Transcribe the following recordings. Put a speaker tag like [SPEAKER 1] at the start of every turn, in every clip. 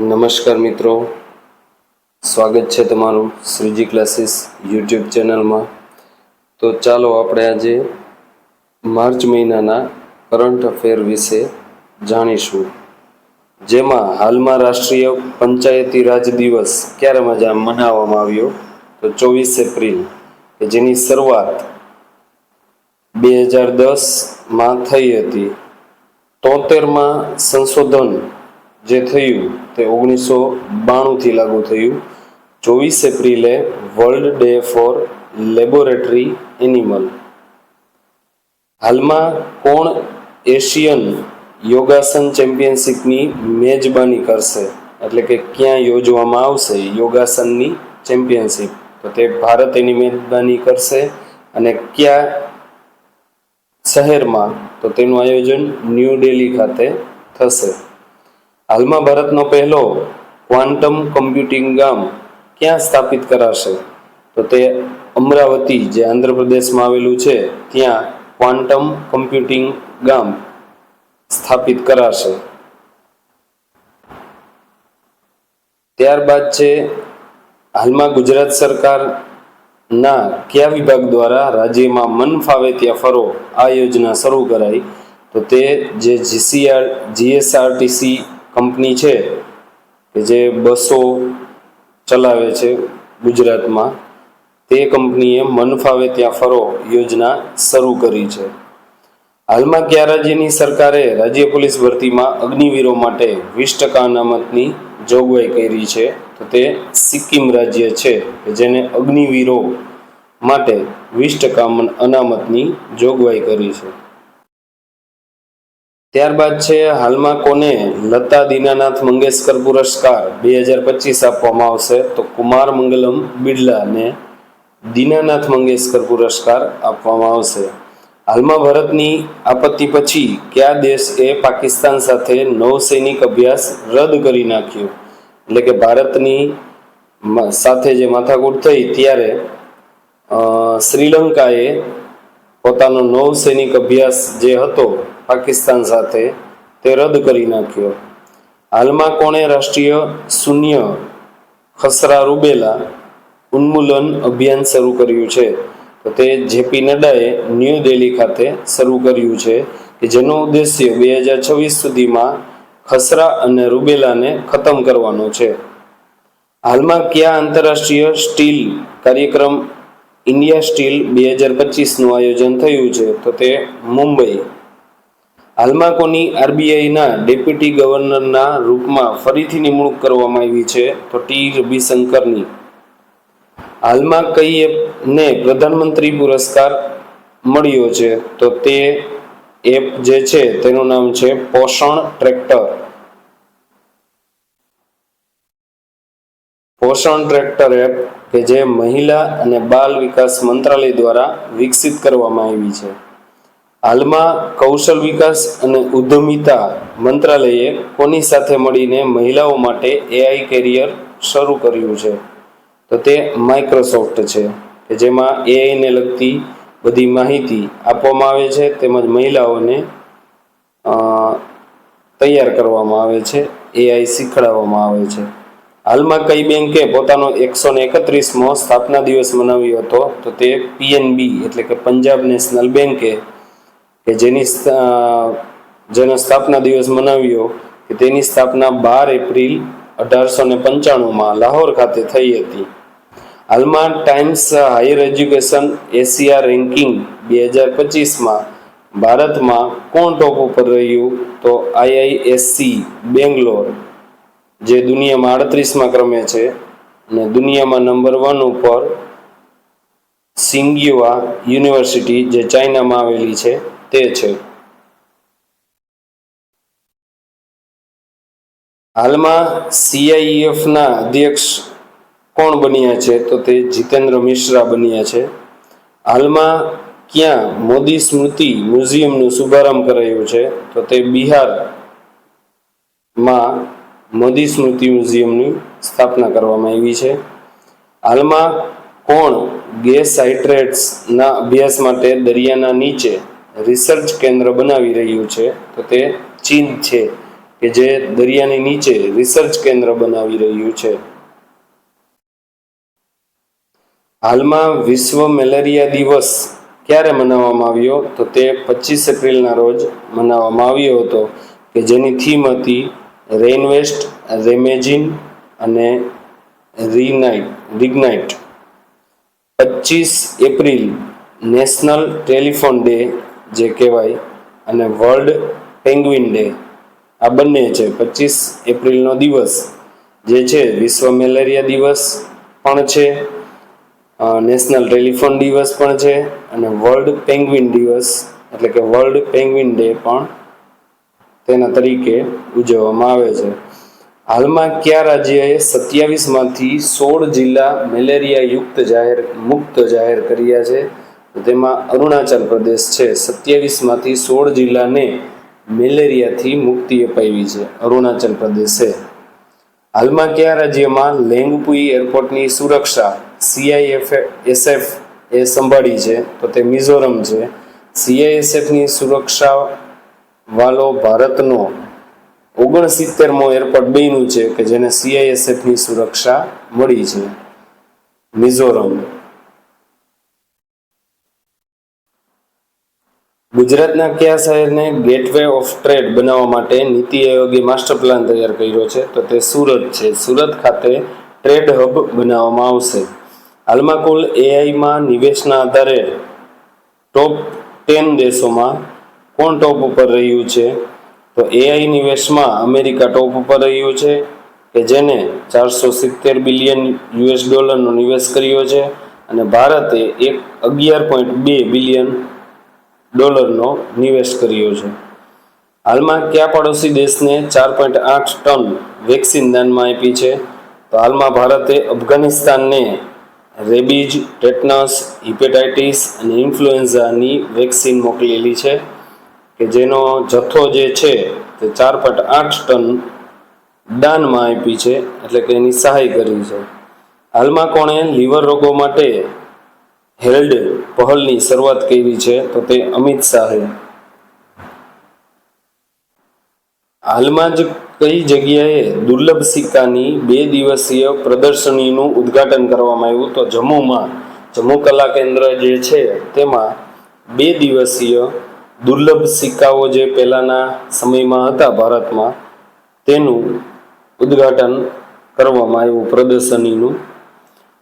[SPEAKER 1] નમસ્કાર મિત્રો. સ્વાગત છે તમારું શ્રીજી ક્લાસીસ યુટ્યુબ ચેનલમાં. તો ચાલો આપણે આજે માર્ચ મહિનાના કરંટ અફેર વિશે જાણીશું. જેમાં હાલમાં રાષ્ટ્રીય પંચાયતી રાજ દિવસ ક્યારે મજા મનાવવામાં આવ્યો? તો ચોવીસ એપ્રિલ, કે જેની શરૂઆત બે હજાર દસમાં થઈ હતી. તોતેરમાં સંશોધન જે થયું તે ઓગણીસો બાણુંથી લાગુ થયું. ચોવીસ એપ્રિલે world day for laboratory animal. હાલમાં કોણ એશિયન યોગાસન ચેમ્પિયનશિપની મેજબાની કરશે? એટલે કે ક્યાં યોજવામાં આવશે યોગાસનની ચેમ્પિયનશિપ? તો તે ભારત એની મેજબાની કરશે અને ક્યાં શહેરમાં? તો તેનું આયોજન ન્યૂ દિલ્હી ખાતે થશે. હાલમાં ભારતનો પહેલો ક્વાન્ટમ કમ્પ્યુટિંગ ગામ ક્યાં સ્થાપિત કરાશે? તો તે અમરાવતી, જે આંધ્રપ્રદેશમાં આવેલું છે, ત્યાં ક્વાન્ટમ કમ્પ્યુટિંગ ગામ સ્થાપિત કરાશે. ત્યારબાદ છે, હાલમાં ગુજરાત સરકારના કયા વિભાગ દ્વારા રાજ્યમાં મન ફાવે ત્યાં ફરો, આ યોજના શરૂ કરાઈ? તો તે જે જીસીઆર, જીએસઆરટીસી કંપની છે કે જે બસો ચલાવે છે ગુજરાતમાં, તે કંપનીએ મન ફાવે ત્યાં ફરો યોજના શરૂ કરી છે. હાલમાં ક્યાં રાજ્યની સરકારે રાજ્ય પોલીસ ભરતીમાં અગ્નિવીરો માટે વીસ ટકા અનામતની જોગવાઈ કરી છે. તો તે સિક્કિમ રાજ્ય છે કે જેને અગ્નિવીરો માટે વીસ ટકા અનામતની જોગવાઈ કરી છે. ત્યારબાદ છે હાલમાં કોને લતા દીનાનાથ મંગેશકર પુરસ્કાર બે હજાર પચીસ આપવામાં આવશે, તો કુમાર મંગલમ બિરલાને દીનાનાથ મંગેશકર પુરસ્કાર આપવામાં આવશે. હાલમાં ભારતની આપત્તિ પછી કયા દેશે પાકિસ્તાન સાથે નૌસૈનિક અભ્યાસ રદ કરી નાખ્યો? એટલે કે ભારતની સાથે જે માથાકૂટ થઈ ત્યારે શ્રીલંકાએ પોતાનો નૌસૈનિક અભ્યાસ જે હતો પાકિસ્તાન સાથે, તે રદ કરી નાખ્યો. હાલમાં કોણે રાષ્ટ્રીય શૂન્ય ખસરા રૂબેલા ઉન્મૂલન અભિયાન શરૂ કર્યું છે? તો તે જેપી નડ્ડાએ ન્યૂ દિલ્હી ખાતે શરૂ કર્યું છે કે જેનો ઉદ્દેશ્ય બે હજાર છવ્વીસ સુધીમાં ખસરા અને રૂબેલાને ખતમ કરવાનો છે. હાલમાં કયા આંતરરાષ્ટ્રીય સ્ટીલ કાર્યક્રમ ઇન્ડિયા સ્ટીલ બે હજાર પચીસનું આયોજન થયું છે. તો તે મુંબઈ. હાલમાં કોની આરબીઆઈના ડેપ્યુટી ગવર્નરના રૂપમાં ફરીથી નિમણૂક કરવામાં આવી છે, તો ટી રવિશંકરની. હાલમાં કઈ એપને પ્રધાનમંત્રી પુરસ્કાર મળ્યો છે, તો તે એપ જે છે તેનું નામ છે પોષણ ટ્રેક્ટર. પોષણ ટ્રેક્ટર એપ કે જે મહિલા અને બાલ વિકાસ મંત્રાલય દ્વારા વિકસિત કરવામાં આવી છે. હાલમાં કૌશલ વિકાસ અને ઉદ્યમિતા મંત્રાલયે કોની સાથે મળીને મહિલાઓ માટે એઆઈ કેરિયર શરૂ કર્યું છે? તો તે માઇક્રોસોફ્ટ છે, કે જેમાં એઆઈને લગતી બધી માહિતી આપવામાં આવે છે, તેમજ મહિલાઓને તૈયાર કરવામાં આવે છે એઆઈ શીખવાડવામાં આવે છે. હાલમાં કઈ બેંકે પોતાનો એકસો ને એકત્રીસમો સ્થાપના દિવસ મનાવ્યો હતો, તો તે પીએનબી એટલે કે પંજાબ નેશનલ બેંકે કે જેની જેનો સ્થાપના દિવસ મનાવ્યો કે તેની સ્થાપના બાર એપ્રિલ અઢારસો ને પંચાણુંમાં લાહોર ખાતે થઈ હતી. હાલમાં Times higher education Asia ranking બે હજાર પચીસમાં ભારતમાં કોણ ટોપ ઉપર રહ્યું, તો આઈઆઈએસસી બેંગ્લોર. જે દુનિયામાં આડત્રીસમાં ક્રમે છે અને દુનિયામાં નંબર વન ઉપર સિંગ્યુઆ યુનિવર્સિટી જે ચાઇનામાં આવેલી છે તે છે. હાલમાં સીઆઈએફના અધ્યક્ષ કોણ બન્યા છે તો તે જીતેન્દ્ર મિશ્રા બન્યા છે. હાલમાં ક્યાં મોદી સ્મૃતિ મ્યુઝિયમનો શુભારંભ કરાયો છે તો તે બિહારમાં મોદી સ્મૃતિ મ્યુઝિયમની સ્થાપના કરવામાં આવી છે. હાલમાં કોણ ગેસ હાઇડ્રેટ્સના અભ્યાસ માટે દરિયાના નીચે રિસર્ચ કેન્દ્ર બનાવી રહ્યું છે, તો તે ચીન છે, કે જે દરિયાની નીચે રિસર્ચ કેન્દ્ર બનાવી રહ્યું છે. હાલમાં વિશ્વ મેલેરિયા દિવસ ક્યારે મનાવવામાં આવ્યો, તો તે પચીસ એપ્રિલના રોજ મનાવવામાં આવ્યો હતો, કે જેની થીમ હતી રેઇન વેસ્ટ રેમેજિન અને રીનાઇટ, રિગ્નાઇટ. પચીસ એપ્રિલ નેશનલ ટેલિફોન ડે જે કહેવાય અને વર્લ્ડ પેંગ્વિન ડે. આ બંને છે. પચીસ એપ્રિલનો દિવસ જે છે, વિશ્વ મેલેરિયા દિવસ પણ છે નેશનલ ટેલિફોન દિવસ પણ છે અને વર્લ્ડ પેંગ્વિન દિવસ, એટલે કે વર્લ્ડ પેંગ્વિન ડે પણ તેના તરીકે ઉજવવામાં આવે છે. હાલમાં કયા રાજ્યએ સત્યાવીસમાંથી સોળ જિલ્લા મેલેરિયા યુક્ત જાહેર, મુક્ત જાહેર કર્યા છે. તેમાં અરુણાચલ પ્રદેશ છે. સત્યાવીસમાંથી સોળ જિલ્લાને મેલેરિયાથી મુક્તિ અપાવી છે. અરુણાચલ પ્રદેશે. હાલમાં કયા રાજ્યમાં લેંગપુઈ એરપોર્ટની સુરક્ષા સીઆઈએફ એસએફ એ સંભાળી છે. તો તે મિઝોરમ છે. સીઆઈએસએફની સુરક્ષા વાલો ભારતનો ઓગણસિત્તેરમો એરપોર્ટ બન્યું છે કે જેને સીઆઈએસએફની સુરક્ષા મળી છે. મિઝોરમ. ગુજરાતના કયા શહેરને ગેટવે ઓફ ટ્રેડ બનાવવા માટે નીતિ આયોગે માસ્ટર પ્લાન તૈયાર કર્યો છે? તો તે સુરત છે. સુરત ખાતે ટ્રેડ હબ બનાવવામાં આવશે. હાલમાં કુલ એઆઈમાં નિવેશના આધારે ટોપ ટેન દેશોમાં કોણ ટોપ ઉપર રહ્યું છે? તો એઆઈ નિવેશમાં અમેરિકા ટોપ ઉપર રહ્યું છે, કે જેને ચારસો સિત્તેર બિલિયન યુએસ ડોલરનો નિવેશ કર્યો છે અને ભારતે એક અગિયાર પોઈન્ટ બે બિલિયન ડોલરનો નિવેશ કર્યો છે. હાલમાં કયા પડોશી દેશને ચાર પોઈન્ટ આઠ ટન વેક્સિન દાનમાં આપી છે? તો હાલમાં ભારતે અફઘાનિસ્તાનને રેબીજ, ટેટનસ, હિપેટાઇટિસ અને ઇન્ફ્લુએન્ઝાની વેક્સિન મોકલેલી છે. કે જેનો જથ્થો જે છે તે ચાર પોઈન્ટ આઠ ટન દાનમાં આપી છે, એટલે કે એની સહાય કરી છે. હાલમાં કોણે લીવર રોગો માટે હેલ્ડ પહલની શરૂઆત કરી છે, તો તે અમિત શાહે. હાલમાં જ કઈ જગ્યાએ દુર્લભ સિક્કાની બે દિવસીય પ્રદર્શનીનું ઉદ્ઘાટન કરવામાં આવ્યું, તો જમ્મુમાં જમ્મુ કલા કેન્દ્ર જે છે, તેમાં બે દિવસીય દુર્લભ સિક્કાઓ જે પહેલાના સમયમાં હતા ભારતમાં, તેનું ઉદ્ઘાટન કરવામાં આવ્યું પ્રદર્શનીનું.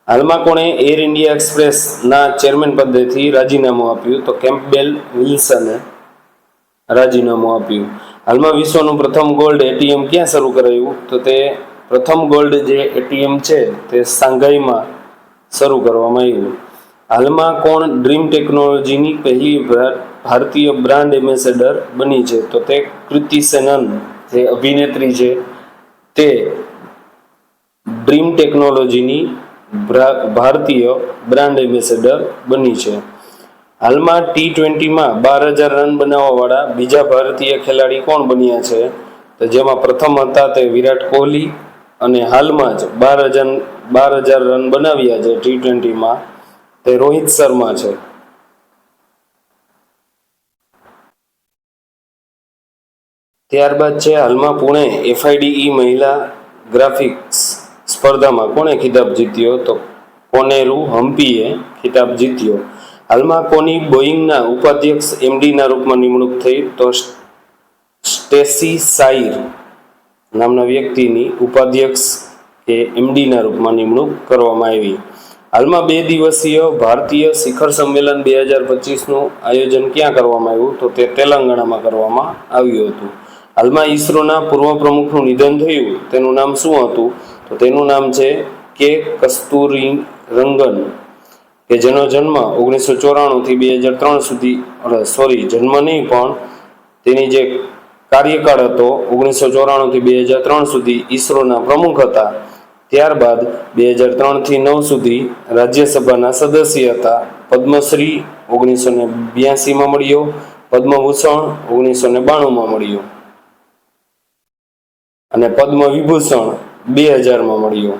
[SPEAKER 1] હાલમાં કોણે એર ઇન્ડિયા એક્સપ્રેસના ચેરમેન પદેથી રાજીનામું આપ્યું તો કેમ્પબેલ વિલ્સને રાજીનામું આપ્યું. હાલમાં વિશ્વનું પ્રથમ ગોલ્ડ એટીએમ ક્યાં શરૂ કરાયું? તો તે પ્રથમ ગોલ્ડ જે એટીએમ છે તે સાંઘાઈમાં શરૂ કરવામાં આવ્યું. હાલમાં કોણ ડ્રીમ ટેકનોલોજીની પહેલી ભારતીય બ્રાન્ડ એમ્બેસેડર બની છે. તો તે કૃતિ સેનન, જે અભિનેત્રી છે, તે ડ્રીમ ટેકનોલોજીની ભારતીય બ્રાન્ડ એમ્બેસેડર બની છે. હાલમાં ટી ટ્વેન્ટીમાં બાર હજાર રન બનાવવાવાળા બીજા ભારતીય ખેલાડી કોણ બન્યા છે? તો જેમાં પ્રથમ હતા તે વિરાટ કોહલી અને હાલમાં જ બાર હજાર બાર હજાર રન બનાવ્યા છે ટી ટ્વેન્ટીમાં તે રોહિત શર્મા છે. ત્યારબાદ છે હાલમાં પુણે એફઆઈડીઈ મહિલા ગ્રાફિક્સ સ્પર્ધામાં કોણે ખિતાબ જીત્યો તો કોનેરુ હમ્પીએ ખિતાબ જીત્યો. હાલમાં કોની બોઈંગના ઉપાધ્યક્ષ એમડીના રૂપમાં નિમણૂક થઈ તો સ્ટેસી સાઈર નામના વ્યક્તિની ઉપાધ્યક્ષ કે એમડીના રૂપમાં નિમણૂક કરવામાં આવી. હાલમાં બે દિવસીય ભારતીય શિખર સંમેલન બે હજાર પચીસનું આયોજન ક્યાં કરવામાં આવ્યું તો તે તેલંગાણામાં કરવામાં આવ્યું હતું. હાલમાં ઈસરોના પૂર્વ પ્રમુખનું નિધન થયું, તેનું નામ શું હતું? તો તેનું નામ છે કે કસ્તુરી રંગન, કે જેનો જન્મ ઓગણીસો ચોરાણુંથી બે હજાર ત્રણ સુધી સોરી જન્મ નહીં, પણ તેની જે કાર્યકાળ હતો ઓગણીસો ચોરાણુંથી બે હજાર ત્રણ સુધી ઈસરોના પ્રમુખ હતા. ત્યારબાદ બે હજાર ત્રણથી નવ સુધી રાજ્યસભાના સદસ્ય હતા. પદ્મશ્રી ઓગણીસો ને બ્યાસીમાં મળ્યો, પદ્મભૂષણ ઓગણીસો ને બાણુંમાં મળ્યો. અને પદ્મ વિભૂષણ બે હજારમાં મળ્યું.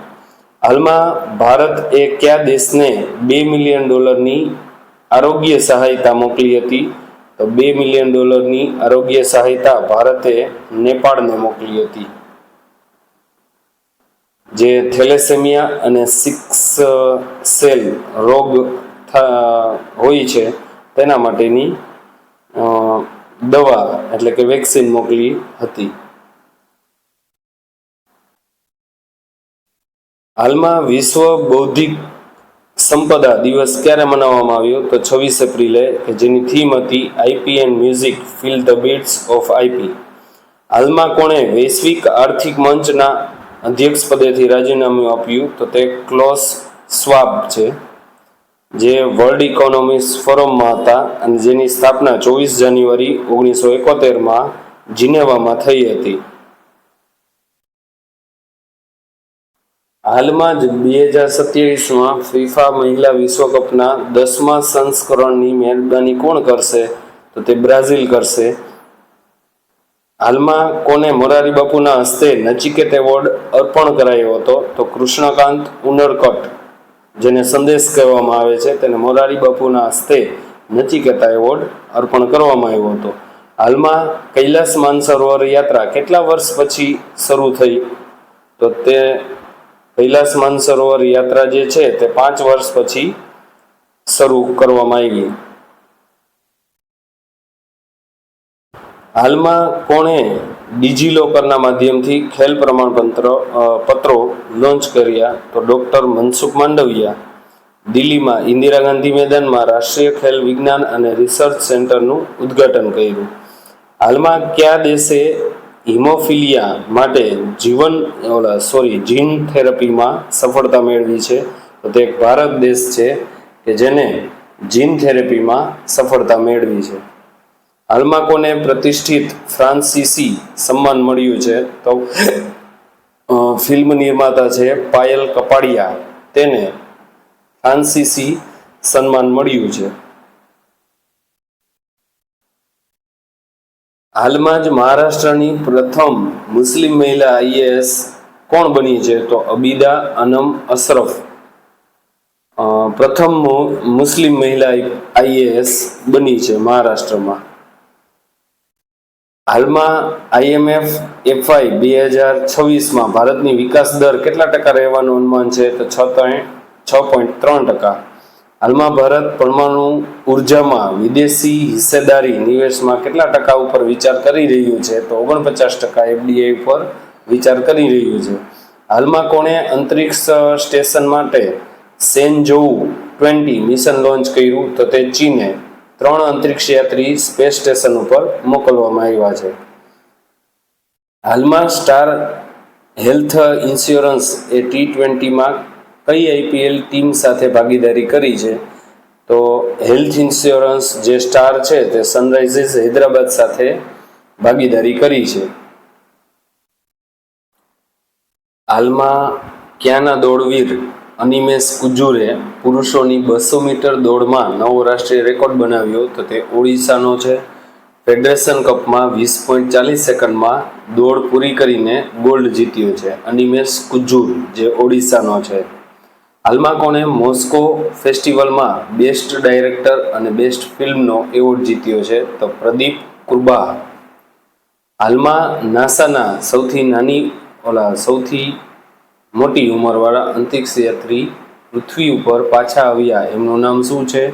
[SPEAKER 1] હાલમાં ભારત એ કયા દેશને બે મિલિયન ડોલરની આરોગ્ય સહાયતા મોકલી હતી? તો બે મિલિયન ડોલરની આરોગ્ય સહાયતા ભારતે નેપાળને મોકલી હતી. જે થેલેસેમિયા અને સિક્સ સેલ રોગ હોય છે, તેના માટેની દવા એટલે કે વેક્સિન મોકલી હતી. હાલમાં વિશ્વ બૌદ્ધિક સંપદા દિવસ ક્યારે મનાવવામાં આવ્યો? તો છવ્વીસ એપ્રિલે, કે જેની થીમ હતી IP and music feel the beats of IP હાલમાં કોણે વૈશ્વિક આર્થિક મંચના અધ્યક્ષ પદેથી રાજીનામું આપ્યું? તો તે ક્લોસ સ્વાબ છે, જે વર્લ્ડ ઇકોનોમિક્સ ફોરમમાં હતા અને જેની સ્થાપના ચોવીસ જાન્યુઆરી ઓગણીસો એકોતેરમાં જીનેવામાં થઈ હતી. હાલમાં જ બે હજાર સત્યાવીસમાં ફિફા મહિલા વિશ્વકપના દસમા સંસ્કરણની મહેરબાની કોણ કરશે? તો તે બ્રાઝિલ કરશે. હાલમાં કોને મોરારી બાપુના હસ્તે નચિકેત એવોર્ડ અર્પણ કરાયો હતો? તો કૃષ્ણકાંત ઉનરકટ જેને સંદેશ કહેવામાં આવે છે, તેને મોરારી બાપુના હસ્તે નચિકેતા એવોર્ડ અર્પણ કરવામાં આવ્યો હતો. હાલમાં કૈલાસ માનસરોવર યાત્રા કેટલા વર્ષ પછી શરૂ થઈ? તો તે કૈલાસ માનસરોવર યાત્રા જે છે તે પાંચ વર્ષ પછી શરૂ કરવામાં આવી. હાલમાં કોણે ડિજિલોકરના માધ્યમથી ખેલ પ્રમાણપત્ર પત્રો લોન્ચ કર્યા તો ડૉક્ટર મનસુખ માંડવિયા દિલ્હીમાં ઇન્દિરા ગાંધી મેદાનમાં રાષ્ટ્રીય ખેલ વિજ્ઞાન અને રિસર્ચ સેન્ટરનું ઉદ્ઘાટન કર્યું. હાલમાં કયા દેશે હિમોફિલિયા માટે જીવન સોરી જીન થેરપીમાં સફળતા મેળવી છે. તો તે એક ભારત દેશ છે કે જેને જીન થેરપીમાં સફળતા મેળવી છે. હાલમાં કોને પ્રતિષ્ઠિત ફ્રાન્સીસી સન્માન મળ્યું છે, તો ફિલ્મ નિર્માતા છે પાયલ કપાડિયા. તેને ફ્રાન્સીસી સન્માન મળ્યું છે. હાલમાં જ મહારાષ્ટ્રની પ્રથમ મુસ્લિમ મહિલા આઈએએસ કોણ બની છે? તો અબીદા અનમ અશરફ. પ્રથમ મુસ્લિમ મહિલા આઈએએસ બની છે મહારાષ્ટ્રમાં. હાલમાં આઈએમએફ એફઆઈ બે હજાર છવ્વીસમાં ભારતની વિકાસ દર કેટલા ટકા રહેવાનું અનુમાન છે? તો છ ત્રણ છ પોઈન્ટ ત્રણ ટકા. હાલમાં ભારત પરમાણુ ઉર્જામાં વિદેશી હિસ્સેદારી નિવેશમાં કેટલા ટકા ઉપર વિચાર કરી રહ્યું છે? તો ઓગણપચાસ ટકા એફડીઆઈ ઉપર વિચાર કરી રહ્યું છે. હાલમાં કોણે અંતરિક્ષ સ્ટેશન માટે સેનજોઉ ટ્વેન્ટી મિશન લોન્ચ કર્યું? તો તે ચીને ત્રણ અંતરિક્ષ યાત્રી સ્પેસ સ્ટેશન ઉપર મોકલવામાં આવ્યા છે. હાલમાં Star health insurance A T ટ્વેન્ટીમાં કઈ આઈપીએલ ટીમ સાથે ભાગીદારી કરી છે? તો હેલ્થ ઇન્સ્યોરન્સ જે સ્ટાર છે તે સનરાઇઝર્સ હૈદરાબાદ સાથે ભાગીદારી કરી છે. હાલમાં ક્યાંના દોડવીર અનિમેશ કુજુરે પુરુષોની બસો મીટર દોડમાં નવો રાષ્ટ્રીય રેકોર્ડ બનાવ્યો તો તે ઓડિશાનો છે. ફેડરેશન કપમાં વીસ પોઈન્ટ ચાલીસ સેકન્ડમાં દોડ પૂરી કરીને ગોલ્ડ જીત્યો છે અનિમેશ કુજુર, જે ઓડિશાનો છે. હાલમાં કોણે મોસ્કો ફેસ્ટિવલમાં બેસ્ટ ડાયરેક્ટર અને બેસ્ટ ફિલ્મનો એવોર્ડ જીત્યો છે તો પ્રદીપ કુરબા હાલમાં નાસાના સૌથી નાની, ઓલા, સૌથી મોટી ઉંમરવાળા અંતરિક્ષ યાત્રી પૃથ્વી ઉપર પાછા આવ્યા. એમનું નામ શું છે?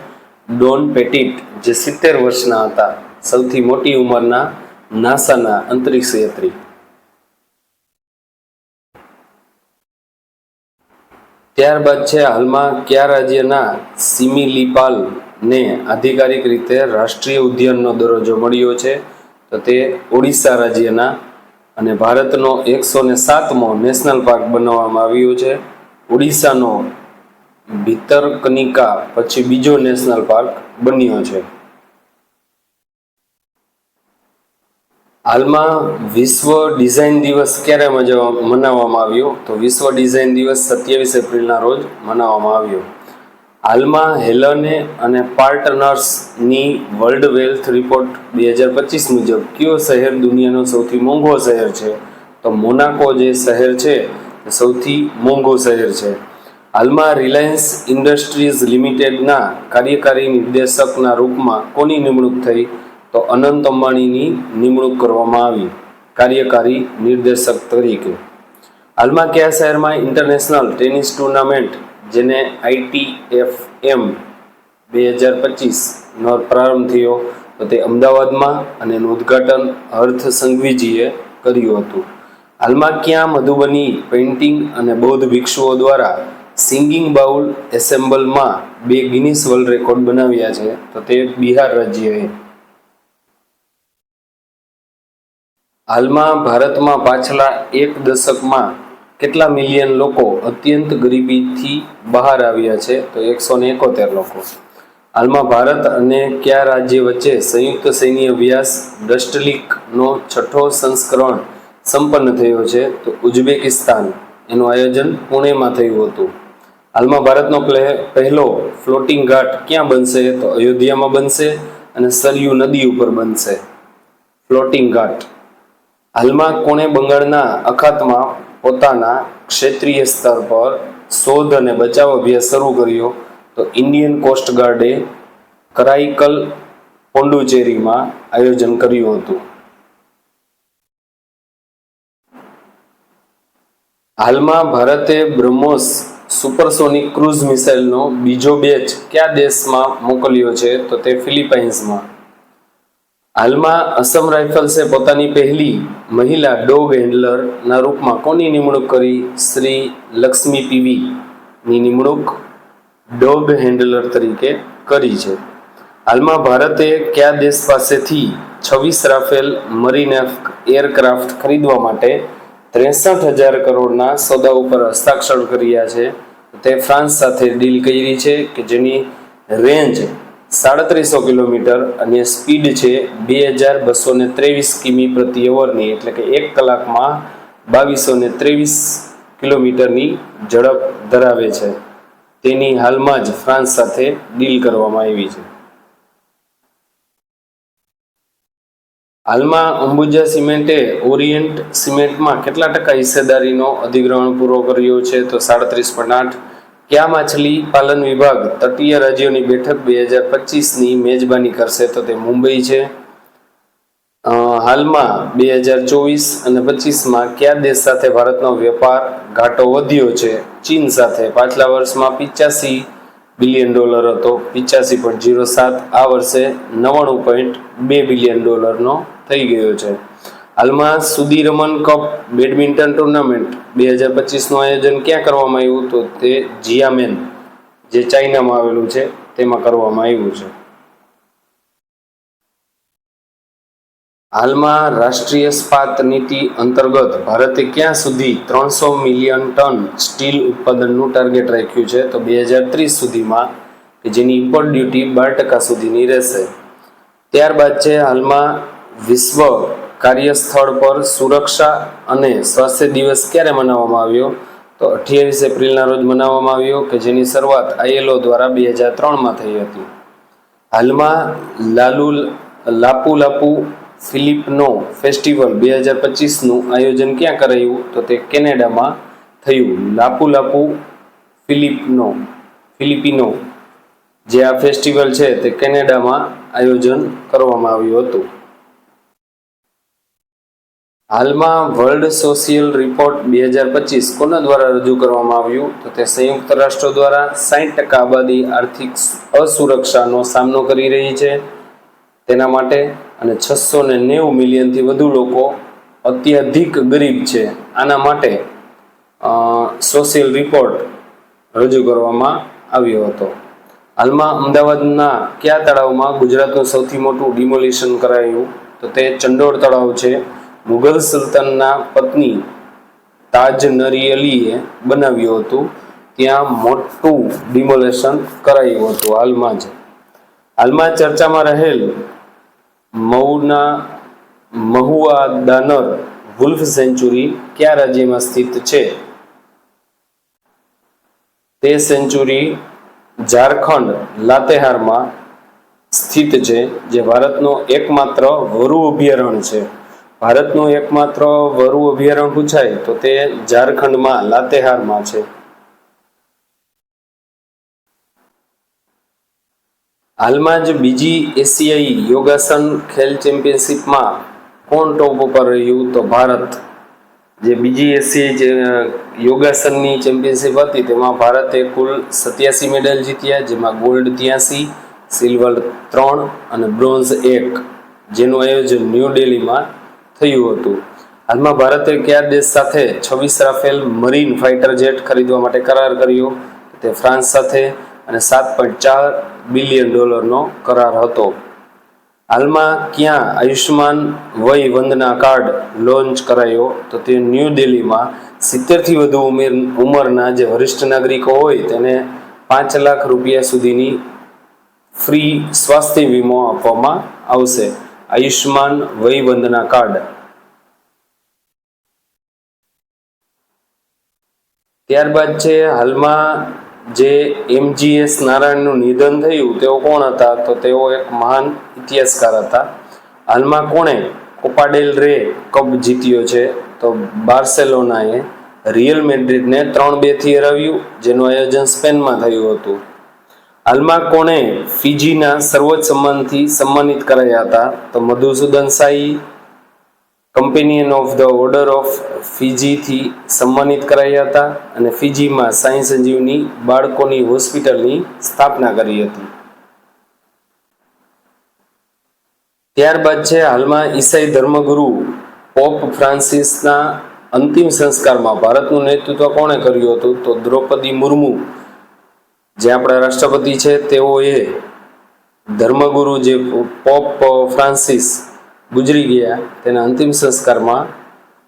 [SPEAKER 1] ડોન પેટિટ, જે સિત્તેર વર્ષના હતા. સૌથી મોટી ઉંમરના નાસાના અંતરિક્ષ ત્યારબાદ છે હાલમાં કયા રાજ્યના સિમિલીપાલને આધિકારિક રીતે રાષ્ટ્રીય ઉદ્યાનનો દરજ્જો મળ્યો છે? તો તે ઓડિશા રાજ્યના અને ભારતનો એકસો ને સાતમો નેશનલ પાર્ક બનાવવામાં આવ્યો છે. ઓડિશાનો ભીતરકનિકા પછી બીજો નેશનલ પાર્ક બન્યો છે. હાલમાં વિશ્વ ડિઝાઇન દિવસ ક્યારે મનાવવામાં આવ્યો? તો વિશ્વ ડિઝાઇન દિવસ સત્યાવીસ એપ્રિલના રોજ મનાવવામાં આવ્યો. હાલમાં હેલને અને પાર્ટનર્સની વર્લ્ડ વેલ્થ રિપોર્ટ બે હજાર પચીસ મુજબ, કયો શહેર દુનિયાનો સૌથી મોંઘો શહેર છે? તો મોનાકો જે શહેર છે, એ સૌથી મોંઘો શહેર છે. હાલમાં રિલાયન્સ ઇન્ડસ્ટ્રીઝ લિમિટેડના કાર્યકારી નિર્દેશકના રૂપમાં કોની નિમણૂક થઈ? તો અનંત અંબાણીની નિમણૂક કરવામાં આવી. કાર્યકારી નિર્દેશક તરીકે. હાલમાં કયા શહેરમાં ઇન્ટરનેશનલ ટેનિસ ટુર્નામેન્ટ જેને આઈટીએફએમ બે હજાર પચીસનો પ્રારંભ થયો, તો તે અમદાવાદમાં અને એનું ઉદ્ઘાટન હર્થ સંઘવીજીએ કર્યું હતું. હાલમાં ક્યાં મધુબની પેઇન્ટિંગ અને બૌદ્ધ ભિક્ષુઓ દ્વારા સિંગિંગ બાઉલ એસેમ્બલમાં બે ગિનિસ વર્લ્ડ રેકોર્ડ બનાવ્યા છે, તો તે બિહાર રાજ્યએ હાલમાં ભારતમાં પાછલા એક દશકમાં કેટલા મિલિયન લોકો અત્યંત ગરીબીથી બહાર આવ્યા છે? તો એકસો ને એકોતેર લોકો. હાલમાં ભારત અને કયા રાજ્ય વચ્ચે સંયુક્ત સૈન્ય અભ્યાસ ડસ્ટલિકનો છઠ્ઠો સંસ્કરણ સંપન્ન થયો છે? તો ઉઝબેકિસ્તાન. એનું આયોજન પુણેમાં થયું હતું. હાલમાં ભારતનો પહેલો ફ્લોટિંગ ઘાટ ક્યાં બનશે? તો અયોધ્યામાં બનશે અને સરયુ નદી ઉપર બનશે. ફ્લોટિંગ ઘાટ હાલમાં કોણે બંગાળના અખાતમાં પોતાના ક્ષેત્રીય સ્તર પર શોધ અને બચાવ અભ્યાસ શરૂ કર્યો તો ઇન્ડિયન કોસ્ટ ગાર્ડે કરાઈકલ પોંડુચેરીમાં આયોજન કર્યું હતું. હાલમાં ભારતે બ્રહ્મોસ સુપરસોનિક ક્રૂઝ મિસાઇલનો બીજો બેચ કયા દેશમાં મોકલ્યો છે તો તે ફિલિપાઇન્સમાં. હાલમાં અસમ રાઇફલ્સે પોતાની પહેલી મહિલા ડોગ હેન્ડલરના રૂપમાં કોની નિમણૂક કરી? શ્રી લક્ષ્મી પીવીની નિમણૂક ડોગ હેન્ડલર તરીકે કરી છે. હાલમાં ભારતે કયા દેશ પાસેથી છવ્વીસ રાફેલ મરીન એરક્રાફ્ટ ખરીદવા માટે ત્રેસઠ હજાર કરોડના સોદા ઉપર હસ્તાક્ષર કર્યા છે? તે ફ્રાન્સ સાથે ડીલ કરી છે કે જેની રેન્જ સાડત્રીસો કિલોમીટર અને સ્પીડ છે બે હજાર બસો ને ત્રેવીસ કિમી પ્રતિ અવરની, એટલે કે એક કલાકમાં બાવીસો ને ત્રેવીસ કિલોમીટરની ઝડપ ધરાવે છે. તેની હાલમાં જ ફ્રાન્સ સાથે ડીલ કરવામાં આવી છે. હાલમાં અંબુજા સિમેન્ટે ઓરિયન્ટ સિમેન્ટમાં કેટલા ટકા હિસ્સેદારીનો અધિગ્રહણ પૂરો કર્યો છે? તો સાડત્રીસ પોઈન્ટ આઠ કયા માછલી પાલન વિભાગ તટીય રાજ્યોની બેઠક બે હજાર પચીસની મેજબાની કરશે તો તે મુંબઈ છે. હાલમાં બે હજાર ચોવીસ અને પચીસમાં કયા દેશ સાથે ભારતનો વેપાર ઘાટો વધ્યો છે? ચીન સાથે પાછલા વર્ષમાં પિચ્યાસી બિલિયન ડોલર હતો. પિચ્યાસી પોઈન્ટ જીરો સાત આ વર્ષે નવ્વાણું પોઈન્ટ બે બિલિયન ડોલરનો થઈ ગયો છે. હાલમાં સુધીરમન કપ બેડમિન્ટન ટુર્નામેન્ટ બે હજાર પચીસનું આયોજન ક્યાં કરવામાં આવ્યું તો તે જિયામેન, જે ચાઇનામાં આવેલું છે, તેમાં કરવામાં આવ્યું છે. હાલમાં રાષ્ટ્રીય સ્પાત નીતિ અંતર્ગત ભારતે ક્યાં સુધી ત્રણસો મિલિયન ટન સ્ટીલ ઉત્પાદનનું ટાર્ગેટ રાખ્યું છે તો બે હજાર ત્રીસ સુધીમાં કે જેની ઇમ્પોર્ટ ડ્યુટી બાર ટકા સુધીની રહેશે. ત્યારબાદ છે હાલમાં વિશ્વ કાર્યસ્થળ પર સુરક્ષા અને સ્વાસ્થ્ય દિવસ ક્યારે મનાવવામાં આવ્યો? તો અઠ્યાવીસ એપ્રિલના રોજ મનાવવામાં આવ્યો કે જેની શરૂઆત આઈએલઓ દ્વારા બે હજાર ત્રણમાં થઈ હતી. હાલમાં લાલુ લાપુ લાપુ ફિલિપનો ફેસ્ટિવલ બે હજાર પચીસનું આયોજન ક્યાં કરાયું? તો તે કેનેડામાં થયું. Lapu Lapu Filipino, Filipino. જે આ ફેસ્ટિવલ છે તે કેનેડામાં આયોજન કરવામાં આવ્યું હતું. હાલમાં વર્લ્ડ સોશિયલ રિપોર્ટ બે હજાર પચીસ કોના દ્વારા રજૂ કરવામાં આવ્યું? તો તે સંયુક્ત રાષ્ટ્રો દ્વારા સાઠ ટકા આબાદી આર્થિક અસુરક્ષાનો સામનો કરી રહી છે. તેના માટે અને છસો ને નેવું મિલિયનથી વધુ લોકો અત્યધિક ગરીબ છે. આના માટે સોશિયલ રિપોર્ટ રજૂ કરવામાં આવ્યો હતો. હાલમાં અમદાવાદના કયા તળાવમાં ગુજરાતનું સૌથી મોટું ડિમોલિશન કરાયું? તો તે ચંડોળ તળાવ છે. મુઘલ સુલતાનના પત્ની તાજ નરી અલીએ બનાવ્યું હતું. ત્યાં મોટું ડિમોલેશન કરાયું હતું હાલમાં જ. હાલમાં ચર્ચામાં રહેલ મઉના મહુઆ દાનર વુલ્ફ સેન્ચુરી કયા રાજ્યમાં સ્થિત છે? તે સેન્ચુરી ઝારખંડ લાતેહારમાં સ્થિત છે, જે ભારતનો એકમાત્ર વરુ અભયારણ્ય છે. ભારતનું એકમાત્ર વરુ અભયારણ્ય પૂછાય તો તે ઝારખંડમાં, લાતેહારમાં છે. હાલમાં જ બીજી એશિયાઈ યોગાસન ખેલ ચેમ્પિયનશિપમાં કોણ ટોપ ઉપર રહ્યું તો ભારત? જે બીજી એશિયાઈ યોગાસનની ચેમ્પિયનશિપ હતી તેમાં ભારતે કુલ સત્યાસી મેડલ જીત્યા, જેમાં ગોલ્ડ ત્યાસી, સિલ્વર ત્રણ અને બ્રોન્ઝ એક. જેનું આયોજન ન્યૂ દિલ્હીમાં થયું હતું. હાલમાં ભારતે કયા દેશ સાથે છવ્વીસ રાફેલ મરીન ફાઇટર જેટ ખરીદવા માટે કરાર કર્યો? તે ફ્રાન્સ સાથે અને સાત પોઈન્ટ ચાર બિલિયન ડોલરનો કરાર હતો. હાલમાં ક્યાં આયુષ્માન વય વંદના કાર્ડ લોન્ચ કરાયો? તો તે ન્યૂ દિલ્હીમાં સિત્તેરથી વધુ ઉમેર, ઉંમરના જે વરિષ્ઠ નાગરિકો હોય તેને પાંચ લાખ રૂપિયા સુધીની ફ્રી સ્વાસ્થ્ય વીમો આપવામાં આવશે. આયુષ્માન વય વંદના કાર્ડ. ત્યારબાદ છે, હાલમાં જે એમજીએસ નારાયણનું નિધન થયું, તેઓ કોણ હતા? તો તેઓ એક મહાન ઇતિહાસકાર હતા. હાલમાં કોણે કોપાડેલ રે કપ જીત્યો છે? તો બાર્સેલોનાએ રિયલ મેડ્રિડને ત્રણ બેથી હરાવ્યું, જેનું આયોજન સ્પેનમાં થયું હતું. હાલમાં ફિજીના સર્વોચ્ચ સન્માનથી સન્માનિત કરાયા હતા તો Madhusudan Sai companion of the order of ફિજીથી સન્માનિત કરાયા હતા અને ફિજીમાં સાઈ સંજીવની બાળકોની હોસ્પિટલની સ્થાપના કરી હતી. ત્યારબાદ છે હાલમાં ઈસાઈ ધર્મગુરુ પોપ ફ્રાન્સિસના અંતિમ સંસ્કારમાં ભારતનું નેતૃત્વ કોણે કર્યું હતું તો દ્રૌપદી મુર્મુ જે આપણા રાષ્ટ્રપતિ છે, તેઓએ ધર્મગુરુ જે પોપ ફ્રાન્સિસ ગુજરી ગયા, તેના અંતિમ સંસ્કારમાં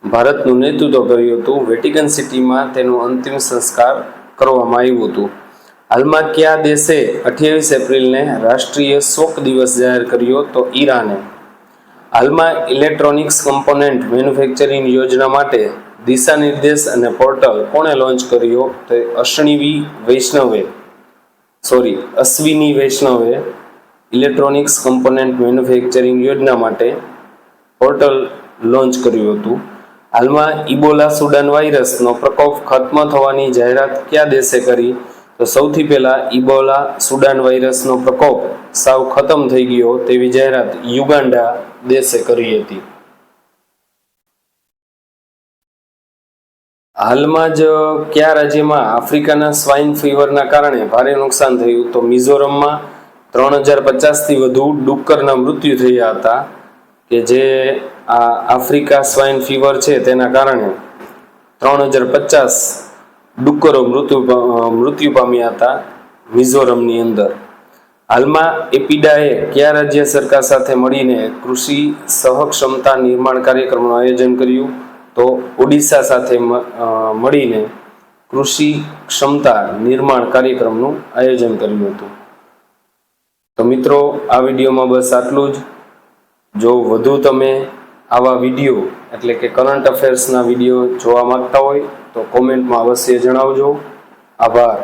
[SPEAKER 1] ભારતનું નેતૃત્વ કર્યું હતું. વેટિકન સિટીમાં તેનું અંતિમ સંસ્કાર કરવામાં આવ્યું હતું. હાલમાં કયા દેશે અઠ્યાવીસ એપ્રિલને રાષ્ટ્રીય શોક દિવસ જાહેર કર્યો તો ઈરાને. હાલમાં ઇલેક્ટ્રોનિક્સ કમ્પોનેન્ટ મેન્યુફેક્ચરિંગ યોજના માટે દિશા નિર્દેશ અને પોર્ટલ કોણે લોન્ચ કર્યો તો અશ્વિની વૈષ્ણવે. સોરી, અશ્વિની વૈષ્ણવે ઇલેક્ટ્રોનિક્સ કમ્પોનેન્ટ મેન્યુફેક્ચરિંગ યોજના માટે પોર્ટલ લોન્ચ કર્યું હતું. હાલમાં ઇબોલા સુડાન વાયરસનો પ્રકોપ ખત્મ થવાની જાહેરાત કયા દેશે કરી? તો સૌથી પહેલાં ઇબોલા સુડાન વાયરસનો પ્રકોપ સાવ ખતમ થઈ ગયો તેવી જાહેરાત યુગાન્ડા દેશે કરી હતી. હાલમાં જ કયા રાજ્યમાં આફ્રિકાના સ્વાઇન ફીવરના કારણે ભારે નુકસાન થયું? તો મિઝોરમમાં ત્રણ હજાર પચાસથી વધુ ડુક્કરના મૃત્યુ થયા હતા કે જે આ આફ્રિકા સ્વાઇન ફીવર છે તેના કારણે ત્રણ હજાર પચાસ ડુક્કરો મૃત્યુ મૃત્યુ પામ્યા હતા મિઝોરમની અંદર. હાલમાં એપિડાએ કયા રાજ્ય સરકાર સાથે મળીને કૃષિ સહક્ષમતા નિર્માણ કાર્યક્રમનું આયોજન કર્યું? તો ઓડિશા સાથે મળીને કૃષિ ક્ષમતા નિર્માણ કાર્યક્રમનું આયોજન કર્યું હતું. તો મિત્રો, આ વિડીયોમાં બસ આટલું જ. જો વધુ તમે આવા વીડિયો, એટલે કે કરંટ અફેર્સના વીડિયો જોવા માંગતા હોય, તો કોમેન્ટમાં અવશ્ય જણાવજો. આભાર.